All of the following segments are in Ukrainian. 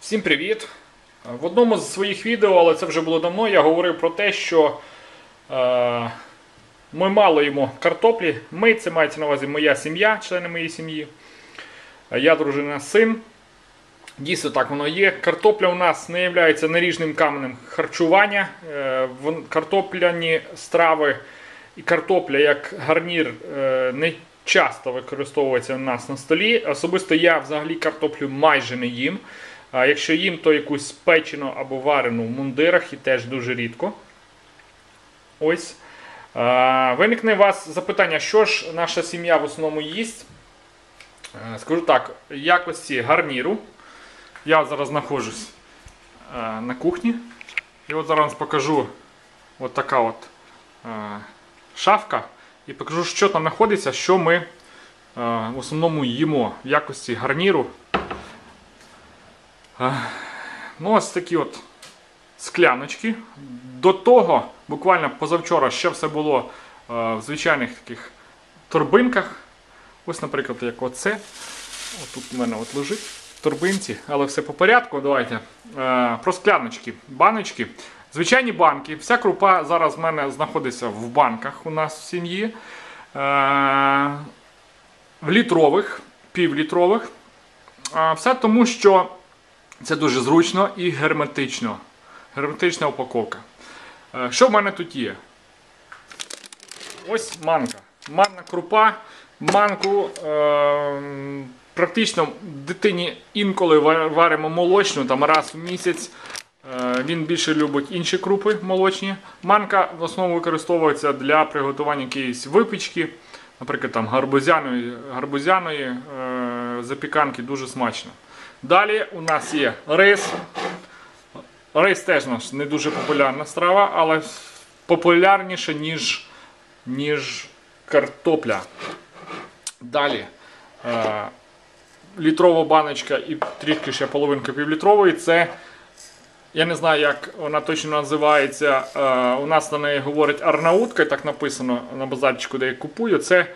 Всім привіт! В одному з своїх відео, але це вже було давно, я говорив про те, що е, ми мало картоплі. Ми, це мається на увазі моя сім'я, члени моєї сім'ї. Я, дружина, син. Дійсно, так воно є. Картопля у нас не є наріжним каменем харчування. Е, Картопляні страви і картопля як гарнір е, не часто використовується у нас на столі. Особисто я взагалі картоплю майже не їм. А якщо їм, то якусь печену або варену в мундирах і теж дуже рідко. Ось. А, виникне у вас запитання, що ж наша сім'я в основному їсть? Е, Скажу так, якості гарніру. Я зараз знаходжусь е, на кухні. І от зараз покажу от така от е, шафка. І покажу, що там знаходиться, що ми е, в основному їмо в якості гарніру. Е, Ну, ось такі от скляночки. До того, буквально позавчора, ще все було е, в звичайних таких торбинках. Ось, наприклад, як оце. Тут у мене от лежить в торбинці, але все по порядку. Давайте. Е, про скляночки, баночки. Звичайні банки. Вся крупа зараз в мене знаходиться в банках у нас в сім'ї. Е, в літрових, півлітрових. Все тому, що це дуже зручно і герметично. Герметична упаковка. Е, Що в мене тут є? Ось манка. Манна крупа. Манку е, практично дитині інколи варимо молочну, там раз в місяць. Е, Він більше любить інші крупи молочні. Манка в основному використовується для приготування якоїсь випічки, наприклад, там гарбузяної, гарбузяної е, запіканки дуже смачно. Далі у нас є рис. Рис теж наш не дуже популярна страва, але популярніше, ніж, ніж картопля. Далі е, літрова баночка і трішки ще половинка півлітрової. Це я не знаю, як вона точно називається. Е, у нас на неї говорить арнаутка, так написано на базарчику, де я купую. Це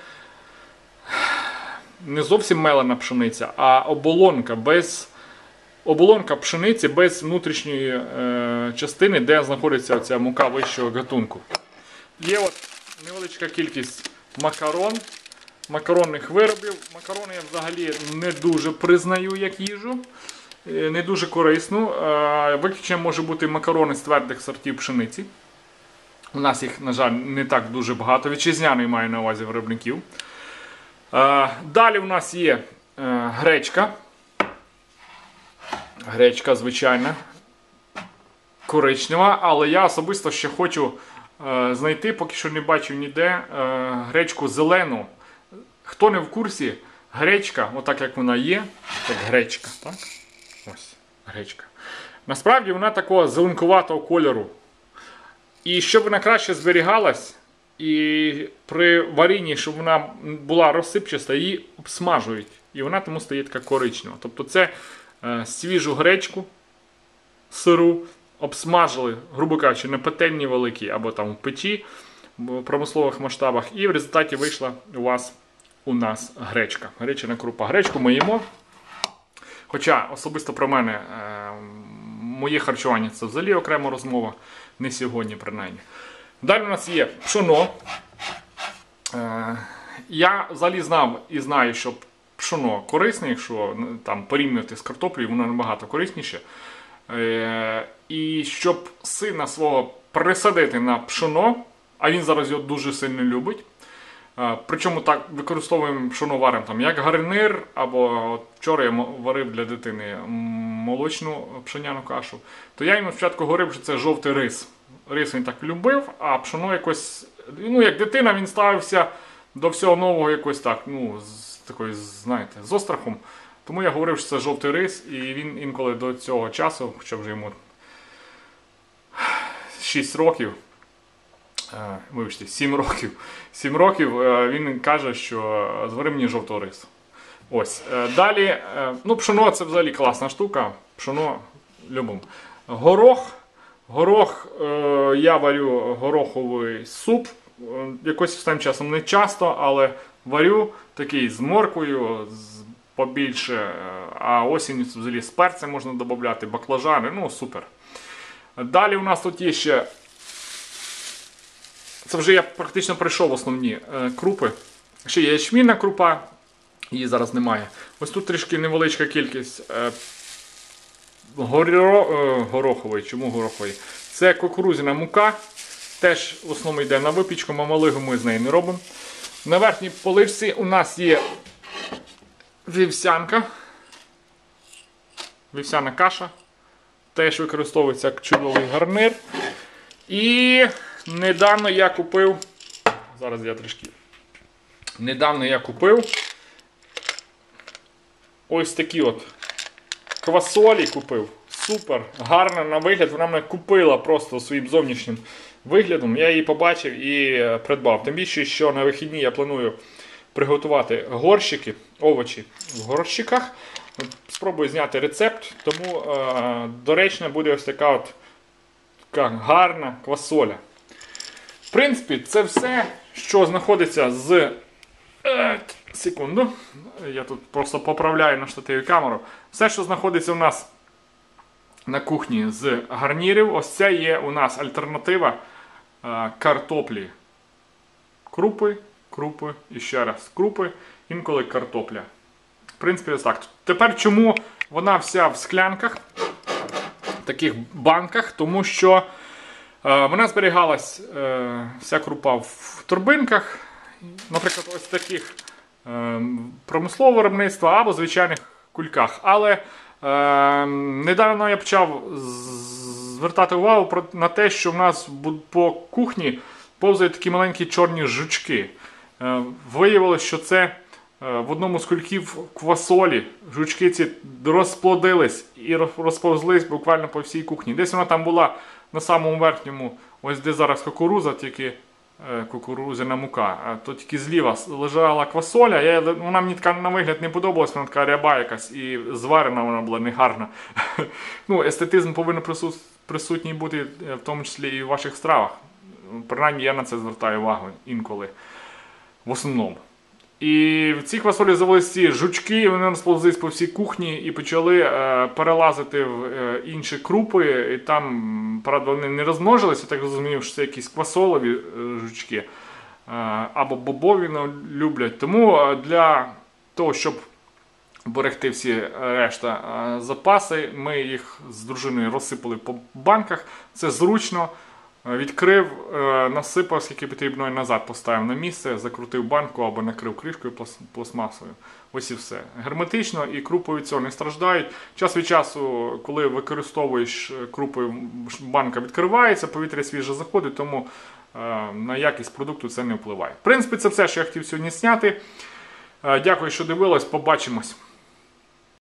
не зовсім мелена пшениця, а оболонка без. Оболонка пшениці без внутрішньої е, частини, де знаходиться ця мука вищого гатунку. Є от невеличка кількість макарон, макаронних виробів. Макарони я взагалі не дуже признаю як їжу, е, не дуже корисну. Е, Виключенням може бути макарони з твердих сортів пшениці. У нас їх, на жаль, не так дуже багато. Вітчизняний маю на увазі виробників. Е, Далі у нас є е, гречка. Гречка звичайна. Коричнева, але я особисто ще хочу е, знайти, поки що не бачив ніде гречку зелену. Хто не в курсі, гречка, отак як вона є, як гречка. Так? Ось, гречка. Насправді вона такого зеленкуватого кольору. І щоб вона краще зберігалась, і при варінні, щоб вона була розсипчаста, її обсмажують. І вона тому стає така коричнева. Тобто це е, свіжу гречку сиру обсмажили, грубо кажучи, на петельні великі або там в печі в промислових масштабах, і в результаті вийшла у вас у нас гречка. Гречена крупа. Гречку ми їмо. Хоча особисто про мене е, моє харчування це взагалі окрема розмова, не сьогодні, принаймні. Далі у нас є пшоно. Е, я взагалі знав і знаю, що пшоно корисне, якщо там порівнювати з картоплею, воно набагато корисніше. Е, і щоб сина свого присадити на пшоно, а він зараз його дуже сильно любить. Е, Причому так використовуємо пшоно варимо там як гарнир, або вчора я варив для дитини молочну пшеняну кашу. То я йому спочатку говорив, що це жовтий рис. Рис він так любив, а пшоно якось. Ну, як дитина, він ставився до всього нового якось так, ну, з такою, знаєте, з острахом. Тому я говорив, що це жовтий рис, і він інколи до цього часу, хоча вже йому 6 років, е, вибачте, 7 років, 7 років е, він каже, що звари мені жовтого рису. Ось. е, Далі, ну, пшоно це взагалі класна штука. Пшоно любимо. Горох. Горох, е, я варю гороховий суп. Е, Якось останнім часом не часто, але варю такий з морквою, з побільше, е, а осінню взагалі з перцем можна додати, баклажани, ну супер. Далі у нас тут є ще. Це вже я практично пройшов основні крупи. Ще є ячмінна крупа, її зараз немає. Ось тут трішки невеличка кількість горо, е, горохової. Чому горохової? Це кукурузяна мука. Теж в основному йде на випічку, мамалигу ми з неї не робимо. На верхній поличці у нас є вівсянка. Вівсяна каша. Теж використовується як чудовий гарнир. І недавно я купив. Зараз я трішки. Недавно я купив ось такі от квасолі купив. Супер, гарна на вигляд. Вона мене купила просто своїм зовнішнім виглядом. Я її побачив і е, придбав. Тим більше, що на вихідні я планую приготувати горщики, овочі в горщиках. Спробую зняти рецепт, тому е, доречно буде ось така от така гарна квасоля. В принципі, це все, що знаходиться з. Е, секунду. Я тут просто поправляю на штативі камеру. Все, що знаходиться у нас на кухні з гарнірів, ось це є у нас альтернатива е, картоплі. Крупи, крупи і ще раз крупи, інколи картопля. В принципі, ось так. Тепер чому вона вся в склянках, в таких банках, тому що е, вона зберігалась вся крупа в турбинках, наприклад, ось таких е, промислового виробництва або звичайних кульках. Але е, недавно я почав звертати увагу на те, що в нас по кухні повзають такі маленькі чорні жучки. Е, виявилось, що це е, в одному з кульків квасолі жучки ці розплодились і розповзлись буквально по всій кухні. Десь вона там була на самому верхньому, ось де зараз кукуруза, тільки кукурузяна мука. А то тільки зліва лежала квасоля. Я, вона мені така на вигляд не подобалась, вона така ряба якась і зварена вона була негарна. ну, естетизм повинен присут- присутній бути е, в тому числі і в ваших стравах. Принаймні я на це звертаю увагу інколи. В основному. І в цій квасолі завелись ці жучки, і вони розповзлись по всій кухні і почали е, перелазити в е, інші крупи. І там, правда, вони не розмножилися, так розумів, що це якісь квасолові е, жучки е, або бобові люблять. Тому е, для того, щоб берегти всі решта е, запаси, ми їх з дружиною розсипали по банках. Це зручно. Е, Відкрив, е, насипав, скільки потрібно, і назад поставив на місце, закрутив банку або накрив кришкою плас- пластмасою. Ось і все. Герметично і крупи від цього не страждають. Час від часу, коли використовуєш е, крупи, банка відкривається, повітря свіже заходить, тому на якість продукту це не впливає. В принципі, це все, що я хотів сьогодні зняти. Дякую, що дивились. Побачимось.